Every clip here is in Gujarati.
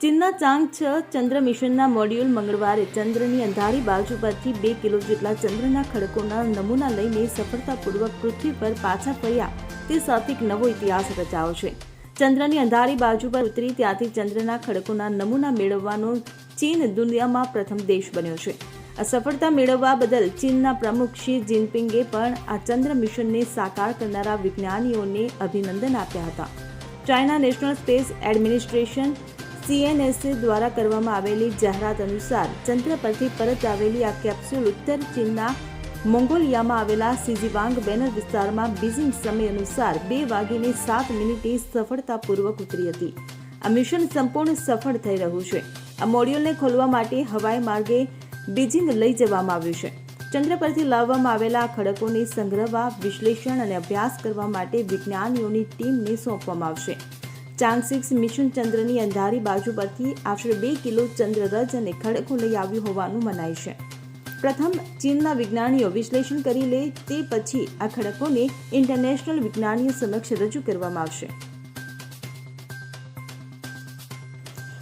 ચાંગ છ ચંદ્ર મિશનના મોડ્યુલ મંગળવારે ચંદ્રની અંધારી બાજુ પરથી બે કિલો જેટલા ચંદ્રના ખડકોના નમૂના લઈને સફળતાપૂર્વક પૃથ્વી પર પાછા ફર્યા. તે સાથે નવો ઇતિહાસ રચાયો છે. ચંદ્રની અંધારી બાજુ પર ઉતરી ત્યાંથી ચંદ્રના ખડકોના નમૂના મેળવવાનો ચીન દુનિયામાં પ્રથમ દેશ બન્યો છે. આ સફળતા મેળવવા બદલ ચીનના પ્રમુખ શી જિનપિંગે પણ આ ચંદ્ર મિશનને સાકાર કરનારા વિજ્ઞાનીઓને અભિનંદન આપ્યા હતા. China National Space Administration CNSA દ્વારા કરવામાં આવેલી જાહેરાત અનુસાર ચંદ્ર પરથી પરત આવેલી આ કેપ્સ્યુલ ઉત્તર ચીનના મોંગોલિયામાં આવેલા સિઝીવાંગ બેનર વિસ્તારમાં બીજિંગ સમય અનુસાર બે વાગીને સાત મિનિટે સફળતાપૂર્વક ઉતરી હતી. આ મિશન સંપૂર્ણ સફળ થઈ રહ્યું છે. આ મોડ્યુલને ખોલવા માટે હવાઈ માર્ગે બીજિંગ લઈ જવામાં આવ્યું છે. ચંદ્ર પરથી લાવવામાં આવેલા ખડકોને સંગ્રહવા, વિશ્લેષણ અને અભ્યાસ કરવા માટે વિજ્ઞાનીઓની ટીમને સોંપવામાં આવશે. ચાંગ સિક્સ મિશન ચંદ્રની અંધારી બાજુ પરથી આશરે બે કિલો ચંદ્રરજ અને ખડકો લઈ આવ્યું હોવાનું મનાય છે. પ્રથમ, ચીનના વિજ્ઞાનીઓ વિશ્લેષણ કરી લે તે પછી આ ખડકોને ઇન્ટરનેશનલ વિજ્ઞાનીઓ સમક્ષ રજૂ કરવામાં આવશે.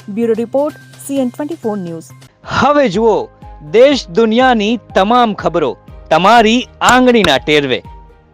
Bureau report, CN twenty four news. હવે જુઓ, દેશ દુનિયાની તમામ ખબરો તમારી આંગળીના ટેરવે.